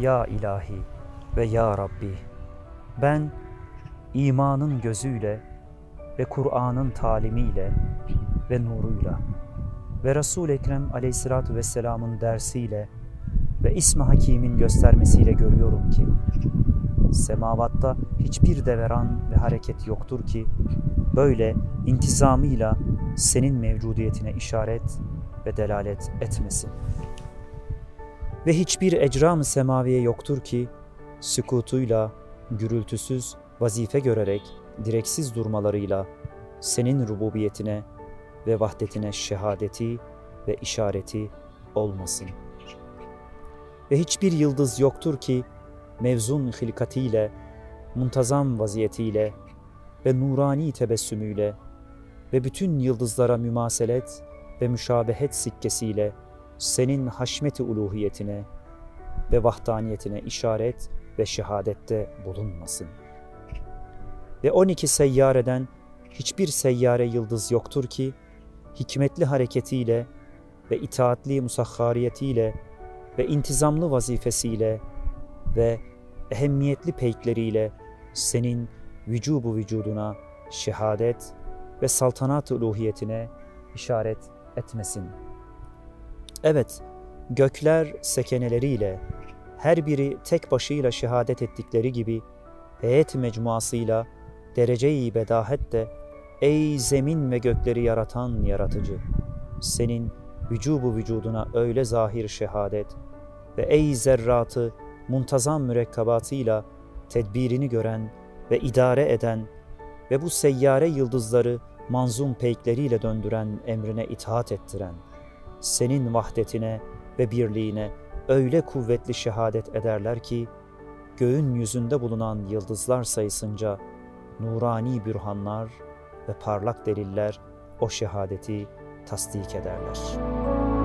Ya ilahi ve ya Rabbi ben imanın gözüyle ve Kur'an'ın talimiyle ve nuruyla ve Resul Ekrem Aleyhissalatu vesselam'ın dersiyle ve İsmi Hakim'in göstermesiyle görüyorum ki semavatta hiçbir deveran ve hareket yoktur ki böyle intizamıyla senin mevcudiyetine işaret ve delalet etmesin. Ve hiçbir ecram-ı semaviye yoktur ki sükutuyla, gürültüsüz vazife görerek, direksiz durmalarıyla senin rububiyetine ve vahdetine şehadeti ve işareti olmasın. Ve hiçbir yıldız yoktur ki mevzun hilkatiyle, muntazam vaziyetiyle ve nurani tebessümüyle ve bütün yıldızlara mümaselet ve müşabehet sikkesiyle senin haşmeti uluhiyetine ve vahdaniyetine işaret ve şehadette bulunmasın. Ve 12 seyyareden hiçbir seyyare yıldız yoktur ki hikmetli hareketiyle ve itaatli musahhariyetiyle ve intizamlı vazifesiyle ve ehemmiyetli peykleriyle senin vücubu vücuduna şehadet ve saltanat-ı uluhiyetine işaret etmesin. Evet, gökler sekeneleriyle her biri tek başıyla şehadet ettikleri gibi heyet mecmuasıyla derece-i bedahet de ey zemin ve gökleri yaratan yaratıcı senin vücubu vücuduna öyle zahir şehadet ve ey zerratı muntazam mürekkabatıyla tedbirini gören ve idare eden ve bu seyyare yıldızları manzum peykleriyle döndüren emrine itaat ettiren, senin vahdetine ve birliğine öyle kuvvetli şehadet ederler ki, göğün yüzünde bulunan yıldızlar sayısınca nurani bürhanlar ve parlak deliller o şehadeti tasdik ederler.''